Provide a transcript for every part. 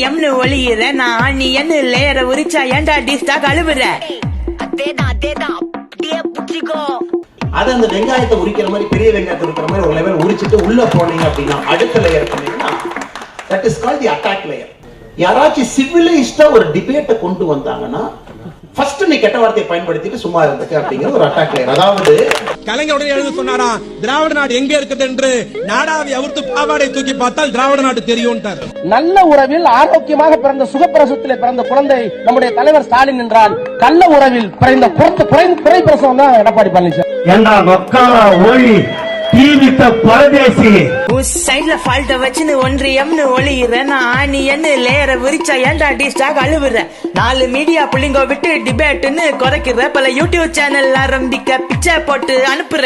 எம்னு ஒளியிற நான் நீ என்ன லேயர உரிச்சா ஏன்டா டிஸ்டா கழுவுற? அதேதான் அதேதான். அப்படியே புடிச்சிக்கோ. அது அந்த வெங்காயத்தை உரிக்கிற மாதிரி பெரிய வெங்காயத்தை உரிக்கிற மாதிரி ஒரு லெவல் உரிச்சிட்டு உள்ள போனீங்க அப்படின்னா அடுத்த லேயர் பண்ணீங்கன்னா that is call the attack layer யாராச்சும் சிவிலைஸ்டா ஒரு டிபேட்டை கொண்டு வந்தாங்கன்னா ஃபர்ஸ்ட் நீ கெட்ட வார்த்தையை பயன்படுத்திட்டு சும்மா இருந்துக்க அப்படிங்கிற ஒரு அட்டாக் அதாவது கலைஞர் உடனே எழுந்து சொன்னாரா திராவிட நாடு எங்க இருக்குது என்று நாடாவை அவிர்த்து பாவாடை தூக்கி பார்த்தால் திராவிட நாடு தெரியும்ட்டார். நல்ல உறவில் ஆரோக்கியமாக பிறந்த சுகப்பிரசவத்திலே பிறந்த குழந்தை நம்முடைய தலைவர் ஸ்டாலின் என்றால் கள்ள உறவில் பிறந்த குறைந்த குறை பிரசவம் தான் எடப்பாடி பழனிசாமி. ஏண்டா மொக்கால ஓடி தீவித்த பரதேசி உன் சைட்ல ஃபால்ட்ட வச்சுன்னு ஒன்றியம்னு ஒளியிற நான் நீ என்ன லேயர விரிச்சா ஏன்டா டிஸ்டா கழுவுற நாலு மீடியா புள்ளிங்க விட்டு டிபேட்னு குறைக்கிற. பல யூடியூப் சேனல் ஆரம்பிக்க பிச்சை போட்டு அனுப்புற.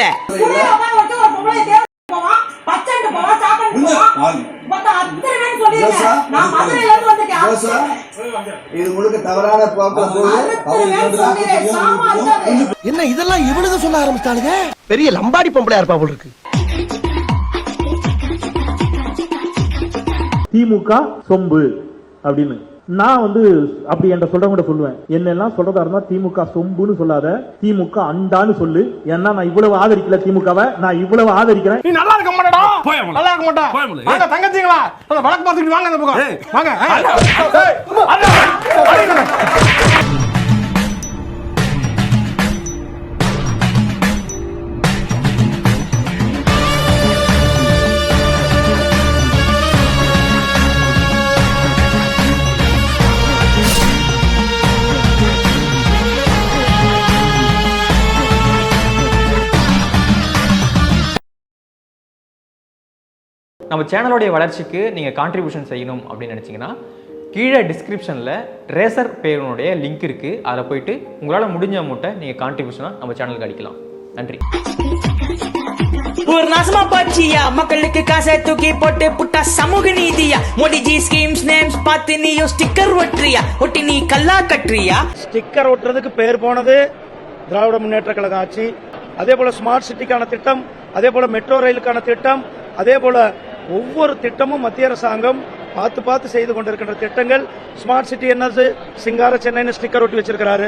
என்ன இதெல்லாம் இவனுக்கு சொல்ல ஆரம்பிச்சானுங்க பெரிய லம்பாடி பொம்பளையா இருப்பா போல இருக்கு. திமுக சொம்பு அப்படின்னு. நான் வந்து அப்படி என்ற சொல்றவங்க சொல்லுவேன். என்னெல்லாம் சொல்றதா இருந்தா திமுக சொம்புன்னு சொல்லாத. திமுக அண்டான்னு சொல்லு. ஏன்னா நான் இவ்வளவு ஆதரிக்கல திமுகவை. நான் இவ்வளவு ஆதரிக்கிறேன். நீ நல்லா இருக்க மாட்டடா. நல்லா இருக்க மாட்டா. தங்கச்சிங்களா? வழக்கு பார்த்துட்டு வாங்க அந்த பக்கம். வாங்க நம்ம சேனலோடைய வளர்ச்சிக்கு நீங்கள் கான்ட்ரிபியூஷன் செய்யணும் அப்படின்னு நினச்சிங்கன்னா கீழே டிஸ்கிரிப்ஷனில் ரேசர் பேருனுடைய லிங்க் இருக்குது அதில் போயிட்டு உங்களால் முடிஞ்ச அமௌண்ட்டை நீங்கள் கான்ட்ரிபியூஷனாக நம்ம சேனலுக்கு அடிக்கலாம். நன்றி. ஒரு நாசமா போச்சியா? மக்களுக்கு காசை தூக்கி போட்டு புட்டா சமூக நீதியா? மோடிஜி ஸ்கீம்ஸ் நேம்ஸ் பார்த்து நீயும் ஸ்டிக்கர் ஒட்டுறியா? ஒட்டி நீ கல்லா கட்டுறியா? ஸ்டிக்கர் ஒட்டுறதுக்கு பேர் போனது திராவிட முன்னேற்ற கழக ஆட்சி. அதே போல ஸ்மார்ட் சிட்டிக்கான திட்டம் அதே போல மெட்ரோ ரயிலுக்கான திட்டம் அதே போல ஒவ்வொரு திட்டமும் மத்திய அரசாங்கம் பார்த்து பார்த்து செய்து கொண்டிருக்கின்ற திட்டங்கள். ஸ்மார்ட் சிட்டி என்னது சிங்கார சென்னைன்னு ஸ்டிக்கர் ஒட்டி வச்சிருக்கிறாரு.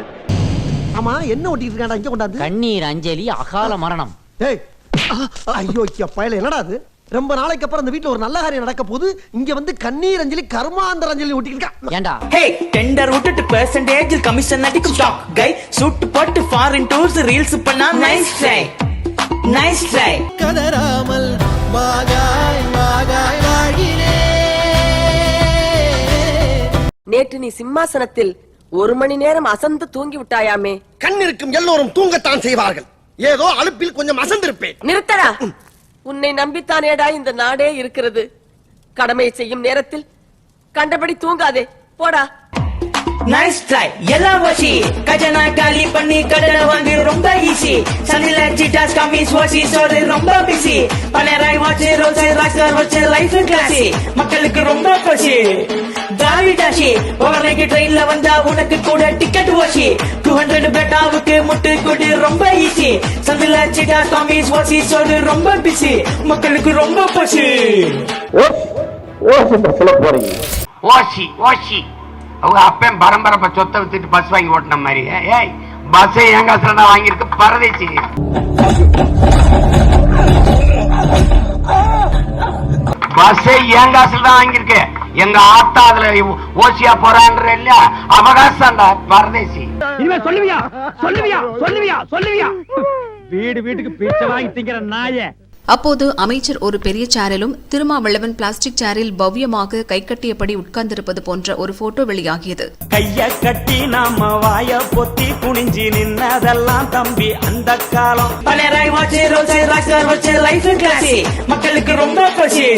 ஆமா என்ன ஒட்டிட்டு இருக்காடா இங்க கொண்டாந்து. கண்ணீர் அஞ்சலி அகால மரணம். ஏய் ஐயோ பயல என்னடா அது? ரொம்ப நாளைக்கு அப்புறம் இந்த வீட்ல ஒரு நல்ல காரியம் நடக்க போது இங்க வந்து கண்ணீர் அஞ்சலி கர்மாந்தர அஞ்சலி ஒட்டிக்கிட்டு ஏண்டா? ஹே டெண்டர் விட்டுட்டு பெர்சன்டேஜில் கமிஷன் அடிக்கும் ஸ்டாக் கை சூட்டு போட்டு ஃபாரின் டூர்ஸ் ரீல்ஸ் பண்ணா நைஸ் ட்ரை நைஸ் ட்ரை கதராமல் மாகாய் மாகாய் நேற்று நீ சிம்மாசனத்தில் ஒரு மணி நேரம் அசந்து தூங்கி விட்டாயாமே. கண் இருக்கும் எல்லோரும் தூங்கத்தான் செய்வார்கள். ஏதோ அலுப்பில் கொஞ்சம் அசந்திருப்பேன். நிறுத்தடா. உன்னை நம்பித்தானேடா இந்த நாடே இருக்கிறது. கடமை செய்யும் நேரத்தில் கண்டபடி தூங்காதே. போடா. நைஸ் ட்ரை எல்லாம் வசி கஜனா காலி பண்ணி கடனை வாங்கி ரொம்ப ஈஸி சனில சிட்டாஸ் கமிஸ் ஓசி சோறு ரொம்ப பிஸி பனராய் வாட்ச் ரோஸ் ராக்ஸ்டார் வச்சு லைஃப் கிளாசி மக்களுக்கு ரொம்ப பசி திராவிடாசி ஓவர்நைட் ட்ரெயின்ல வந்தா உனக்கு கூட டிக்கெட் ஓசி. டூ ஹண்ட்ரட் பெட்டாவுக்கு முட்டு கூடு ரொம்ப ஈஸி சந்தில சிட்டாஸ் கமிஸ் ஓசி சோறு ரொம்ப பிஸி மக்களுக்கு ரொம்ப பசி ஓசி ஓசி. அவங்க அப்பன் பரம்பரை சொத்தை வித்துட்டு பஸ் வாங்கி ஓட்டின மாதிரி. ஏய் பஸ் என் காசுல தான் வாங்கியிருக்கு பரதேசி பஸ் என் காசுல தான் வாங்கியிருக்கு. எங்க ஆத்தா அதுல ஓசியா போறான்ற இல்லையா? அவகாசம்டா பரதேசி. இனிமே சொல்லுவியா? சொல்லுவியா? சொல்லுவியா? சொல்லுவியா? வீடு வீட்டுக்கு பிச்சை வாங்கி திங்கிற நாயே அப்போது அமைச்சர் ஒரு பெரிய சேரிலும் திருமாவளவன் பிளாஸ்டிக் சேரில் பவ்யமாக கைகட்டியபடி உட்கார்ந்திருப்பது போன்ற ஒரு போட்டோ வெளியாகியது. கைய கட்டி நாம வாய பொத்தி குனிஞ்சி நின்னதெல்லாம் தம்பி அந்த காலம். லைஃப் மக்களுக்கு ரொம்ப பசி.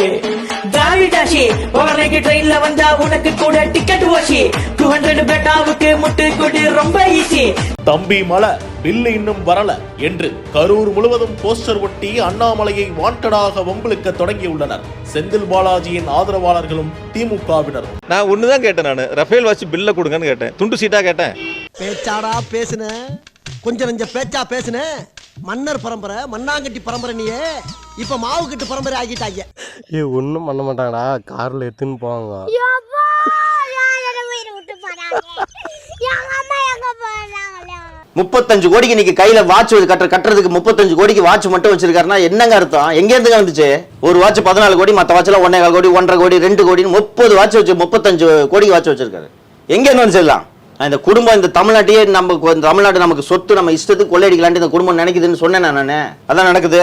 திராவிடாசி ஓவரைக்கு ட்ரெயின்ல வந்தா உனக்கு கூட டிக்கெட் ஓசி. டூ ஹண்ட்ரட் பெட்டாவுக்கு முட்டு கூடு ரொம்ப ஈஸி தம்பி மலை பில்லு இன்னும் வரல என்று கரூர் முழுவதும் போஸ்டர் ஒட்டி அண்ணாமலையை வாண்டடாக வம்பிழுக்க தொடங்கியுள்ளனர். செந்தில் பாலாஜியின் ஆதரவாளர்களும் திமுகவினர். நான் ஒண்ணுதான் கேட்டேன் நான். ரஃபேல் வாட்ச் பில்ல கொடுங்கன்னு கேட்டேன். துண்டு சீட்டா கேட்டேன். பேச்சாடா பேசுன. கொஞ்சம் நெஞ்ச பேச்சா பேசுன. மன்னர் பரம்பரை மண்ணாங்கட்டி பரம்பரை நீயே. இப்ப மாவு கட்டு பரம்பரை ஆகிட்டாங்க. ஏ ஒண்ணும் பண்ண மாட்டாங்கடா. கார்ல எடுத்துன்னு போவாங்க. முப்பத்தஞ்சு கோடிக்கு இன்னைக்கு கையில வாட்ச் கட்டுற கட்டுறதுக்கு முப்பத்தஞ்சு கோடிக்கு வாட்ச் மட்டும் வச்சிருக்காருன்னா என்னங்க அர்த்தம்? எங்க இருந்துங்க வந்துச்சு? ஒரு வாட்ச் பதினாலு கோடி மத்த வாட்ச்ல ஒன்னே கால் கோடி ஒன்றரை கோடி ரெண்டு கோடி முப்பது வாட்ச் வச்சு முப்பத்தஞ்சு கோடிக்கு வாட்ச் வச்சிருக்காரு. எங்க இருந்து வந்து செல்லாம் இந்த குடும்பம் இந்த தமிழ்நாட்டையே நமக்கு இந்த தமிழ்நாடு நமக்கு சொத்து நம்ம இஷ்டத்துக்கு கொள்ளையடிக்கலான்ட்டு இந்த குடும்பம் நினைக்குதுன்னு சொன்னேன் நானு அதான் நடக்குது.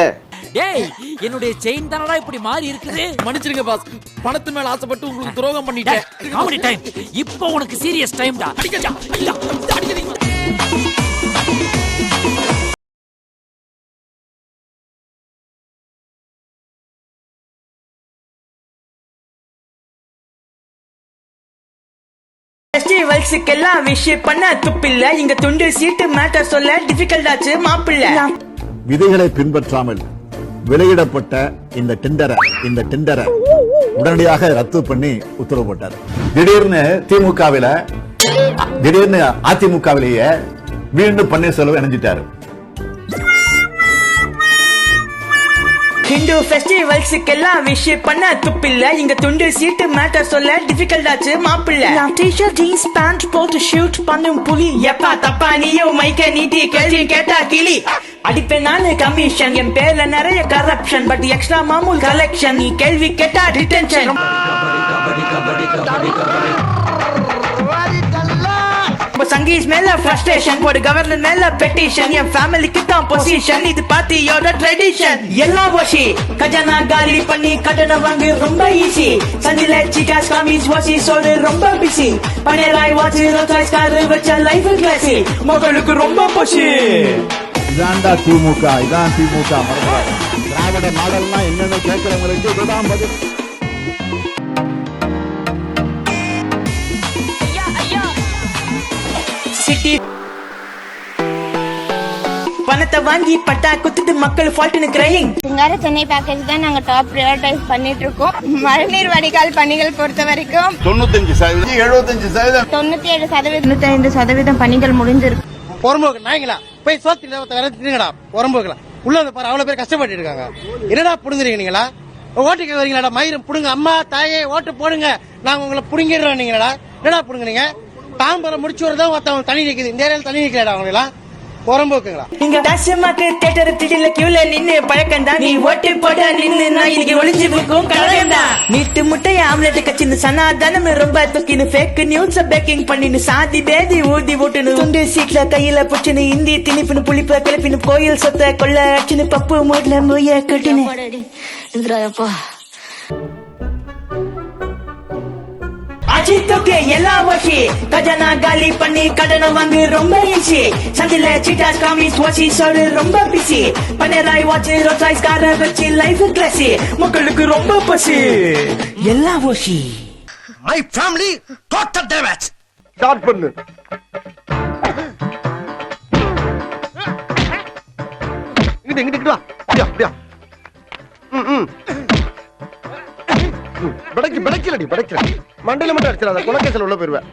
ஏய் என்னுடைய செயின் தானடா இப்படி மாறி இருக்குது? மன்னிச்சிருங்க பாஸ் பணத்து மேல ஆசைப்பட்டு உங்களுக்கு துரோகம் பண்ணிட்டேன். காமெடி டைம் இப்போ உனக்கு சீரியஸ் டைம்டா அடிக்கடா அடிக்கடா ஃபெஸ்டிவல்ஸுக்கெல்லாம் விஷயம் பண்ண துப்பில்ல. இங்க துண்டு சீட்டு மேட்டர் சொல்ல டிஃபிகல்ட் ஆச்சு மாப்பிள்ள. விதிகளை பின்பற்றாமல் வெளியிடப்பட்ட இந்த டெண்டரை இந்த டெண்டரை உடனடியாக ரத்து பண்ணி உத்தரவு போட்டார். திடீர்னு திமுகவில திடீர்னு அதிமுகவிலேயே மீண்டும் பன்னீர்செல்வம் இணைஞ்சிட்டாரு. ஹிந்து ஃபெஸ்டிவல்ஸுக்கெல்லாம் விஷயம் பண்ண துப்பில்ல. இங்க துண்டு சீட்டு மேட்டர் சொல்ல டிஃபிகல்ட் ஆச்சு மாப்பிள்ள. நான் டீஷர்ட் ஜீன்ஸ் பேண்ட் போட்டு ஷூட் பண்ணும் புலி. எப்பா தப்பா நீயும் மைக்க நீட்டி கேள்வி கேட்டா கிளி. அடிப்பேன் நானு கமிஷன் என் பேர்ல நிறைய கரப்ஷன் பட் எக்ஸ்ட்ரா மாமூல் கலெக்ஷன் நீ கேள்வி கேட்டா டிடென்ஷன் சங்கீஸ் மேல ஃப்ரஸ்ட்ரேஷன் போடு கவர்னர் மேல பெட்டிஷன் என் ஃபேமிலிக்கு தான் பொசிஷன் இது பாத்தியோட ட்ரெடிஷன் எல்லாம் வாஷி கஜானா காலி பண்ணி கடனை வாங்கு ரொம்ப ஈஸி சந்தில சிகாஸ் காமிஸ் வாசி சோடு ரொம்ப busy Panerai watch Rolls Royce car வச்ச லைஃப் கிளாசி மகளுக்கு ரொம்ப பசி. இதான்டா திமுக இதான் திமுக மறந்துடாத. திராவிட மாடல்னா என்னன்னு கேட்கிறவங்களுக்கு இதுதான் பதில். பணத்தை வாங்கி பட்டா குத்துட்டு மக்கள் ஃபால்ட்னு கிரையிங் சிங்கார சென்னை பேக்கேஜ் தான் நாங்க டாப் ப்ரையாரிட்டைஸ் பண்ணிட்டு இருக்கோம். மழைநீர் வடிகால் பணிகள் பொறுத்த வரைக்கும் தொண்ணூத்தஞ்சு சதவீதம் எழுபத்தஞ்சு சதவீதம். தொண்ணூத்தி ஏழு சதவீதம் தொண்ணூத்தி ஐந்து சதவீதம் பணிகள் முடிஞ்சிருக்கு. புறம்போக்கு நாய்ங்களா போய் சோத்து தின்னுங்கடா புறம்போக்குல உள்ள வந்து பாரு அவ்வளவு பேர் கஷ்டப்பட்டு இருக்காங்க. என்னடா புடுங்குறீங்க நீங்களா? ஓட்டுக்கு வரீங்களாடா மயிரும் புடுங்க அம்மா தாயே ஓட்டு போடுங்க. நாங்க உங்களை புடுங்கிடுறோம் நீங்களா என்னடா புடுங்குறீங்க? தாம்பரம் முடிச்சு வரதான் ஒருத்தவங்க தண்ணி நிக்குது. இந்த ஏரியால தண்ணி நிக்கலடா அவங்களா புறம்போக்குங்களா இங்க டாஷமாக்கு தேட்டர் திடீர்ல கியூல நின்னு பழக்கம் தான் நீ ஓட்டு போட நின்னு நான் இன்னைக்கு ஒளிஞ்சு போக்கும் கழகம் தான் நீட்டு முட்டைய ஆம்லெட் கச்சின்னு சனாதனம் ரொம்ப தூக்கின்னு ஃபேக் நியூஸ் பேக்கிங் பண்ணின்னு சாதி பேதி ஊதி ஓட்டுன்னு துண்டு சீட்ல கையில புச்சுன்னு இந்தி திணிப்புன்னு புளிப்ப கிளப்பின்னு கோயில் சொத்த கொள்ள அடிச்சுன்னு பப்பு மூட்ல மொய்ய கட்டின்னு. அஜித்துக்கு எல்லா வசி கஜனா காலி பண்ணி கடனை வாங்கு ரொம்ப ஈஸி. சந்தில சிட்டாஸ் காமிஸ் வாசி சோடு ரொம்ப பிஸி பனேராய் வாட்ச் ரோசாய்ஸ் கார வச்சு லைஃப் கிளாசி மக்களுக்கு ரொம்ப பசி. எல்லா வசி my family total damage start பண்ணு. இங்கிட்டு இங்கிட்டு வா. அப்படியா அப்படியா ம் ம். படைக்கு படைக்கலடி படைக்கல மண்டையில மட்டும் அடிச்சிடாத குலக்கேசல் உள்ள போயிருவேன்